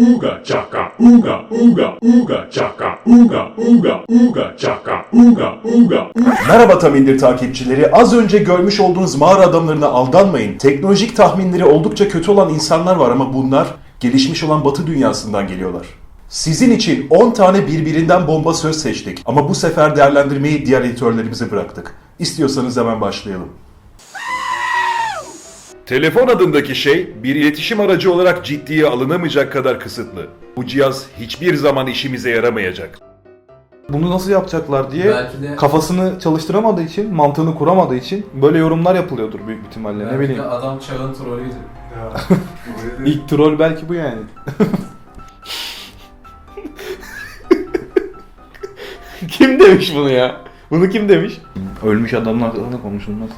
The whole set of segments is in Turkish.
Uga chaka, uga, uga, uga chaka, uga, uga, uga chaka, uga, uga. Merhaba Tamindir takipçileri. Az önce görmüş olduğunuz mağara adamlarına aldanmayın. Teknolojik tahminleri oldukça kötü olan insanlar var ama bunlar gelişmiş olan batı dünyasından geliyorlar. Sizin için 10 tane birbirinden bomba söz seçtik ama bu sefer değerlendirmeyi diğer editörlerimize bıraktık. İstiyorsanız hemen başlayalım. Telefon adındaki şey bir iletişim aracı olarak ciddiye alınamayacak kadar kısıtlı. Bu cihaz hiçbir zaman işimize yaramayacak. bunu nasıl yapacaklar diye Belki de- kafasını çalıştıramadığı için, mantığını kuramadığı için böyle yorumlar yapılıyordur büyük ihtimalle. Belki ne bileyim. de adam çağın trolüydü. İlk troll belki bu yani. kim demiş bunu ya? Bunu kim demiş? Ölmüş adamın hakkında konuşulmaz.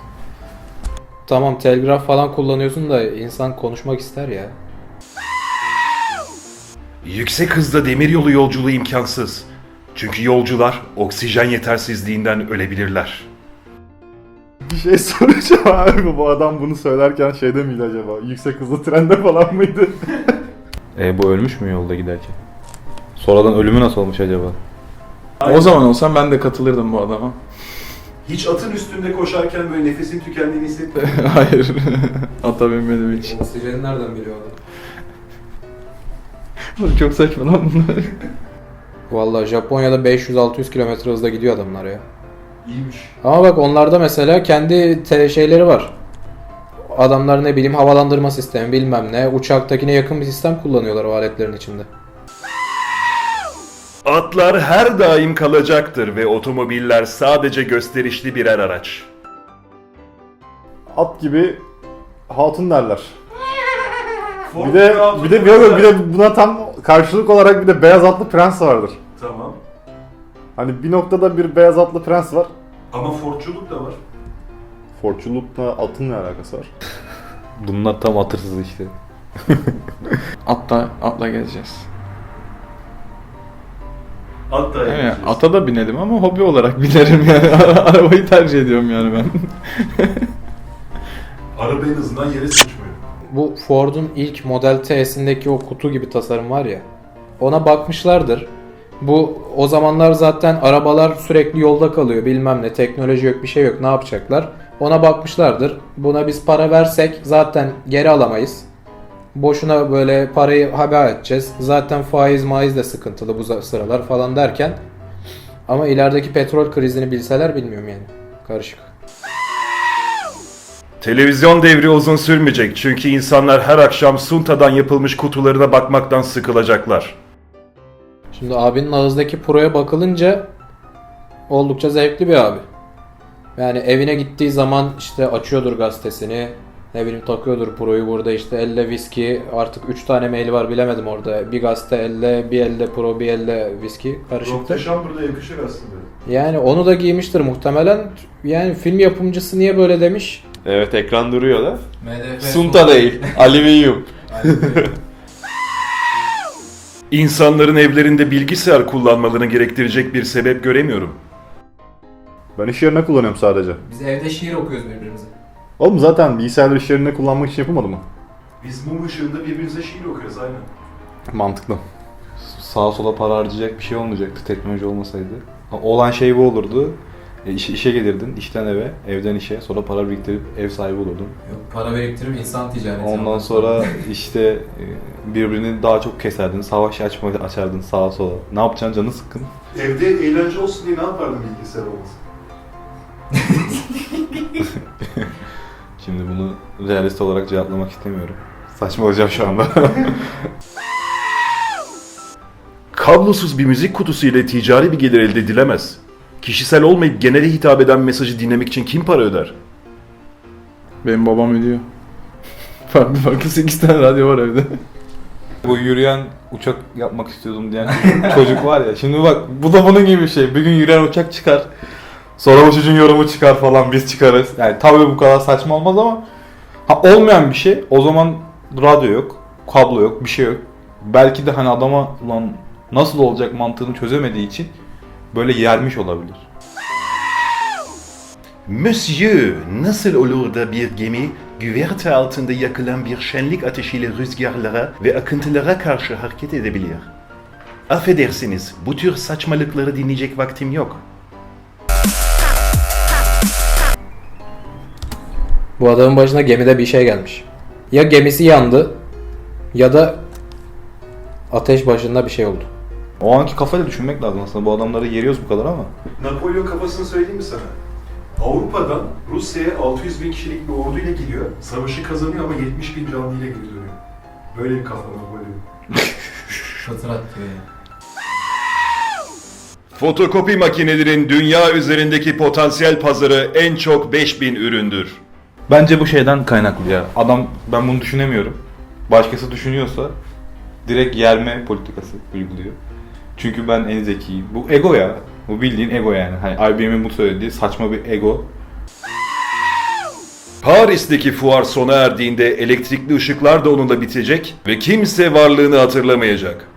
Tamam telgraf falan kullanıyorsun da insan konuşmak ister ya. Yüksek hızda demiryolu yolculuğu imkansız. Çünkü yolcular oksijen yetersizliğinden ölebilirler. Bir şey soracağım abi bu adam bunu söylerken şeyde miydi acaba? Yüksek hızlı trende falan mıydı? e bu ölmüş mü yolda giderken? Sonradan ölümü nasıl olmuş acaba? O zaman olsam ben de katılırdım bu adama. Hiç atın üstünde koşarken böyle nefesin tükendiğini hissetmedim. Hayır. Ata binmedim hiç. Oksijeni nereden biliyor adam? Oğlum Çok saçma lan bunlar. Vallahi Japonya'da 500-600 km hızla gidiyor adamlar ya. İyiymiş. Ama bak onlarda mesela kendi te- şeyleri var. Adamlar ne bileyim havalandırma sistemi bilmem ne uçaktakine yakın bir sistem kullanıyorlar o aletlerin içinde. Atlar her daim kalacaktır ve otomobiller sadece gösterişli birer araç. At gibi hatun derler. Bir de bir de bir de, bir de buna tam karşılık olarak bir de beyaz atlı prens vardır. Tamam. Hani bir noktada bir beyaz atlı prens var. Ama forçuluk da var. Forçulukla atın ne alakası var? Bunlar tam atırsız işte. Atla, atla gezeceğiz. At da Yani ata da binelim ama hobi olarak binerim yani. Arabayı tercih ediyorum yani ben. Araba en azından yere sıçmıyor. Bu Ford'un ilk Model T'sindeki o kutu gibi tasarım var ya. Ona bakmışlardır. Bu o zamanlar zaten arabalar sürekli yolda kalıyor bilmem ne teknoloji yok bir şey yok ne yapacaklar. Ona bakmışlardır. Buna biz para versek zaten geri alamayız. Boşuna böyle parayı haber edeceğiz. Zaten faiz maiz de sıkıntılı bu sıralar falan derken. Ama ilerideki petrol krizini bilseler bilmiyorum yani. Karışık. Televizyon devri uzun sürmeyecek çünkü insanlar her akşam suntadan yapılmış kutularına bakmaktan sıkılacaklar. Şimdi abinin ağızdaki Pro'ya bakılınca oldukça zevkli bir abi. Yani evine gittiği zaman işte açıyordur gazetesini. Ne bileyim takıyordur Pro'yu burada işte elle viski artık 3 tane mail var bilemedim orada. Bir gazete elle, bir elle Pro, bir elle viski karışıktır. burada yakışır aslında. Yani onu da giymiştir muhtemelen. Yani film yapımcısı niye böyle demiş? Evet ekran duruyor da. MDF Sunta değil. Alüminyum. İnsanların evlerinde bilgisayar kullanmalarını gerektirecek bir sebep göremiyorum. Ben iş yerine kullanıyorum sadece. Biz evde şiir okuyoruz birbirimize. Oğlum zaten bilgisayarları iş yerine kullanmak için yapılmadı mı? Biz mum ışığında birbirimize şiir okuyoruz aynen. Mantıklı. Sağa sola para harcayacak bir şey olmayacaktı teknoloji olmasaydı. Olan şey bu olurdu. E, işe, işe gelirdin, işten eve, evden işe, sonra para biriktirip ev sahibi olurdun. Yok, para biriktirip insan ticareti. Ondan sonra işte e, birbirini daha çok keserdin, savaş açma açardın sağa sola. Ne yapacaksın canı sıkkın. Evde eğlence olsun diye ne yapardım bilgisayar olmasın? Şimdi bunu realist olarak cevaplamak istemiyorum. Saçma olacağım şu anda. Kablosuz bir müzik kutusu ile ticari bir gelir elde edilemez. Kişisel olmayıp genele hitap eden mesajı dinlemek için kim para öder? Benim babam ödüyor. Farklı farklı 8 tane radyo var evde. Bu yürüyen uçak yapmak istiyordum diyen çocuk var ya. Şimdi bak bu da bunun gibi bir şey. Bir gün yürüyen uçak çıkar. Sonra bu çocuğun yorumu çıkar falan biz çıkarız. Yani tabii bu kadar saçma olmaz ama ha olmayan bir şey. O zaman radyo yok, kablo yok, bir şey yok. Belki de hani adama ulan nasıl olacak mantığını çözemediği için böyle yermiş olabilir. Monsieur, nasıl olur da bir gemi güverte altında yakılan bir şenlik ateşiyle rüzgarlara ve akıntılara karşı hareket edebilir? Affedersiniz, bu tür saçmalıkları dinleyecek vaktim yok. Bu adamın başına gemide bir şey gelmiş. Ya gemisi yandı ya da ateş başında bir şey oldu. O anki kafayla düşünmek lazım aslında. Bu adamları yeriyoruz bu kadar ama. Napolyon kafasını söyleyeyim mi sana? Avrupa'dan Rusya'ya 600 bin kişilik bir orduyla gidiyor. Savaşı kazanıyor ama 70 bin canlıyla geri dönüyor. Böyle bir kafa Napolyon. Fotokopi makinelerin dünya üzerindeki potansiyel pazarı en çok 5000 üründür. Bence bu şeyden kaynaklı ya. Adam ben bunu düşünemiyorum. Başkası düşünüyorsa direkt yerme politikası uyguluyor. Çünkü ben en zekiyim. Bu ego ya. Bu bildiğin ego yani. Hani IBM'in bu söylediği saçma bir ego. Paris'teki fuar sona erdiğinde elektrikli ışıklar da onunla bitecek ve kimse varlığını hatırlamayacak.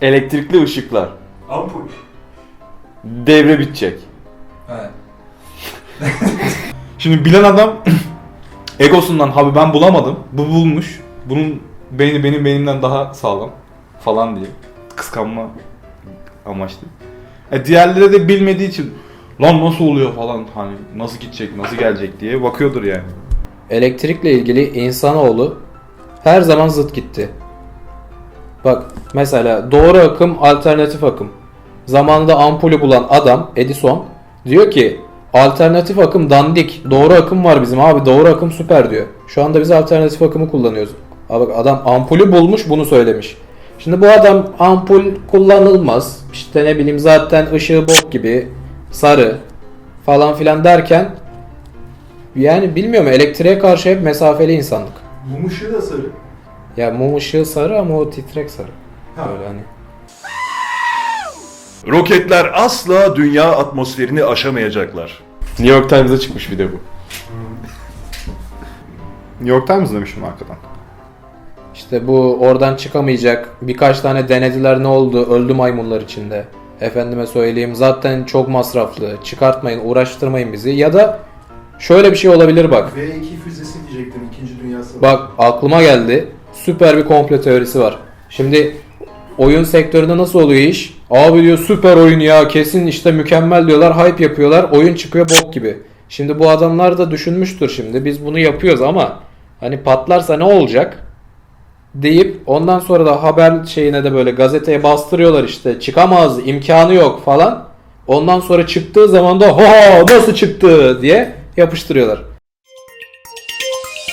Elektrikli ışıklar. Ampul. Devre bitecek. Şimdi bilen adam egosundan abi ben bulamadım. Bu bulmuş. Bunun beyni benim beynimden daha sağlam falan diye. Kıskanma amaçlı. E diğerleri de bilmediği için lan nasıl oluyor falan hani nasıl gidecek nasıl gelecek diye bakıyordur yani. Elektrikle ilgili insanoğlu her zaman zıt gitti. Bak mesela doğru akım, alternatif akım. Zamanında ampulü bulan adam Edison diyor ki alternatif akım dandik, doğru akım var bizim abi doğru akım süper diyor. Şu anda biz alternatif akımı kullanıyoruz. Abi adam ampulü bulmuş bunu söylemiş. Şimdi bu adam ampul kullanılmaz. İşte ne bileyim zaten ışığı bok gibi sarı falan filan derken yani bilmiyorum elektriğe karşı hep mesafeli insanlık. Mum ışığı da sarı. Ya mum ışığı sarı ama o titrek sarı. Ha. Böyle hani. Roketler asla dünya atmosferini aşamayacaklar. New York Times'da çıkmış bir de bu. New York Times demişim arkadan. İşte bu oradan çıkamayacak. Birkaç tane denediler ne oldu? Öldü maymunlar içinde. Efendime söyleyeyim zaten çok masraflı. Çıkartmayın, uğraştırmayın bizi. Ya da şöyle bir şey olabilir bak. V2 füzesi diyecektim 2. Dünya Savaşı. Bak aklıma geldi. Süper bir komplo teorisi var. Şimdi oyun sektöründe nasıl oluyor iş? Abi diyor süper oyun ya kesin işte mükemmel diyorlar hype yapıyorlar oyun çıkıyor bok gibi. Şimdi bu adamlar da düşünmüştür şimdi biz bunu yapıyoruz ama hani patlarsa ne olacak? deyip ondan sonra da haber şeyine de böyle gazeteye bastırıyorlar işte çıkamaz imkanı yok falan. Ondan sonra çıktığı zaman da ha nasıl çıktı diye yapıştırıyorlar.